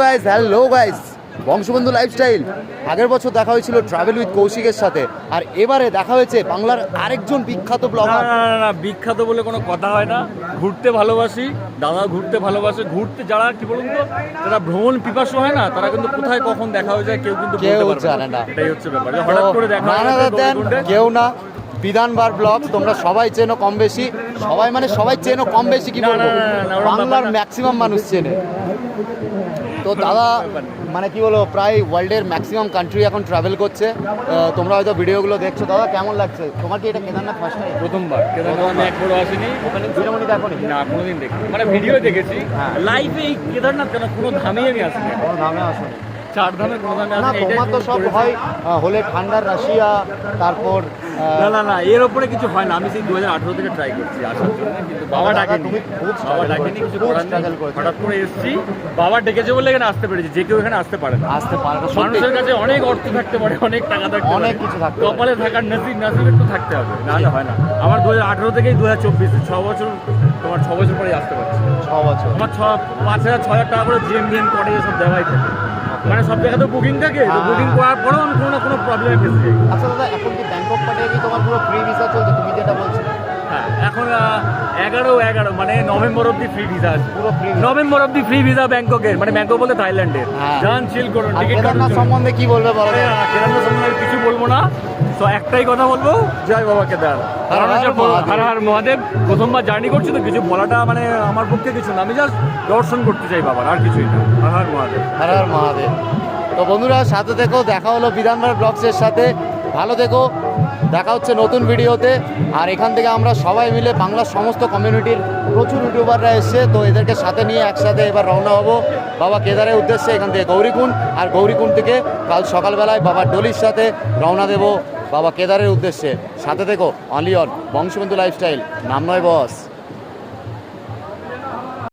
Guys hello guys বংশবন্ধু lifestyle আগের বছর দেখা হয়েছিল ট্রাভেল উইথ কৌশিকের সাথে। আর এবারে দেখা হয়েছে বাংলার আরেকজন বিখ্যাত না ব্লগার না না, না বিখ্যাত বলে কোনো কথা হয় না। ঘুরতে ভালোবাসি দাদা ঘুরতে ভালোবাসে। ঘুরতে যারা কি বলুন তো যারা ভ্রমণ পিপাসু হয় না তারা কিন্তু কোথায় কখন দেখা হয়ে যায় কেউ কিন্তু কেউ জানে না। এটাই হচ্ছে ব্যাপার। হঠাৎ করে দেখা হয়ে। কেউ না। বিধানবার ব্লগ তোমরা সবাই চেনো কম বেশি। সবাই মানে সবাই চেনো কম বেশি কি বলব? বাংলার ম্যাক্সিমাম মানুষ চেনে। তো দাদা মানে কি বলব প্রায় ওয়ার্ল্ডের ম্যাক্সিমাম কান্ট্রি এখন ট্রাভেল করছে। তোমরা হয়তো ভিডিওগুলো দেখছ। দাদা কেমন লাগছে? তোমার কি এটা কেদারনাথ ফার্স্ট টাইম প্রথমবার। কেদারনাথ আমি একবারও আসিনি। ওখানে দেখো নি কোনোদিন দেখি মানে ভিডিও দেখেছি। হ্যাঁ। লাইভে এই কেদারনাথ কেন? কোনো ধামেই আমি আসিনি। কোনো আসো চার ধামে কোনো ধামে আসিনি। তোমার তো সব হয় হলে ঠান্ডার রাশিয়া তারপর না না না এর ওপরে কিছু হয় না। আমি সেই দু হাজার আঠারো থেকে ট্রাই করছি আসার জন্য কিন্তু বাবা ডাকেনি। বাবা ডাকেনি কিছু। হঠাৎ করে এসেছি। বাবা ডেকেছে বলে এখানে আসতে পেরেছি যে কেউ এখানে আসতে পারে না। আসতে পারে না মানুষের কাছে অনেক অর্থ থাকতে পারে অনেক টাকা থাকতে অনেক কিছু থাকতে কপালে থাকার নসিব নসিব একটু থাকতে হবে নাহলে হয় না। আমার দু হাজার আঠারো থেকেই দু হাজার চব্বিশ ছ বছর তোমার ছ বছর পরে আসতে পারছি। ছ বছর। আমার ছ পাঁচ হাজার ছ হাজার টাকা করে জিএম জিএম করে সব দেওয়াই থাকে। মানে সব জায়গায় তো বুকিং থাকে। বুকিং করার পরেও আমি কোনো না প্রবলেমে আচ্ছা দাদা এখন কি ব্যাংকক পাঠিয়ে কি তোমার পুরো ফ্রি ভিসা চলছে? তুমি যেটা বলছো। হ্যাঁ এখন এগারো এগারো মানে নভেম্বর অব্দি ফ্রি ভিসা আছে। পুরো ফ্রি নভেম্বর অব্দি ফ্রি ভিসা ব্যাংককের মানে ব্যাংকক বলতে থাইল্যান্ডের। যান চিল করুন টিকিট কেদারনাথ সম্বন্ধে কি বলবে বলো কেদারনাথ সম্বন্ধে কিছু বলব না। তো একটাই কথা বলব জয় বাবা কেদার। হর হর মহাদেব। প্রথমবার জার্নি করছি তো কিছু বলাটা মানে আমার পক্ষে কিছু না। আমি জাস্ট দর্শন করতে চাই বাবার আর কিছুই না। হর হর মহাদেব। হর হর মহাদেব। তো বন্ধুরা, সাথে দেখো দেখা হলো বিধানবার ব্লগসের সাথে। ভালো দেখো দেখা হচ্ছে নতুন ভিডিওতে। আর এখান থেকে আমরা সবাই মিলে বাংলার সমস্ত কমিউনিটির প্রচুর ইউটিউবাররা এসছে, তো এদেরকে সাথে নিয়ে একসাথে এবার রওনা হব। বাবা কেদারের উদ্দেশ্যে এখান থেকে গৌরীকুণ্ড, আর গৌরীকুণ্ড থেকে কাল সকালবেলায় বাবা ডলির সাথে রওনা দেবো বাবা কেদারের উদ্দেশ্যে। সাথে দেখো অনলি অন বংশবন্ধু লাইফস্টাইল নাম নয় বস